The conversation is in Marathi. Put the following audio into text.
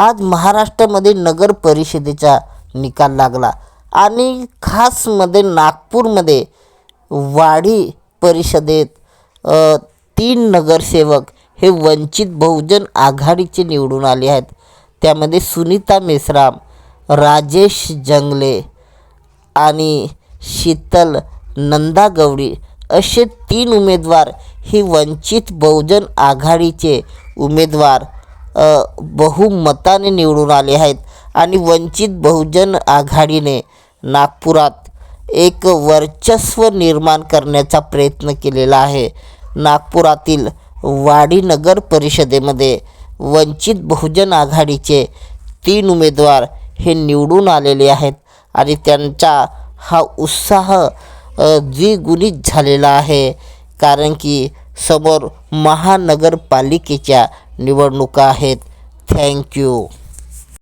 आज महाराष्ट्रामध्ये नगर परिषदेचा निकाल लागला. आणि खासमध्ये नागपूरमध्ये वाडी परिषदेत तीन नगरसेवक हे वंचित बहुजन आघाडीचे निवडून आले आहेत. त्यामध्ये सुनीता मेश्राम राजेश जंगले आणि शीतल नंदागौडी असे तीन उमेदवार ही वंचित बहुजन आघाडीचे उमेदवार बहुमताने निवडून आले आहेत आणि वंचित बहुजन आघाडीने नागपुरात एक वर्चस्व निर्माण करण्याचा प्रयत्न केलेला आहे. नागपुरातील वाडी नगर परिषदेमध्ये वंचित बहुजन आघाडीचे तीन उमेदवार हे निवडून आलेले आहेत आणि त्यांचा हा उत्साह द्विगुणित झालेला आहे. कारण की समोर महानगरपालिकेच्या निवडणुका आहेत. थँक्यू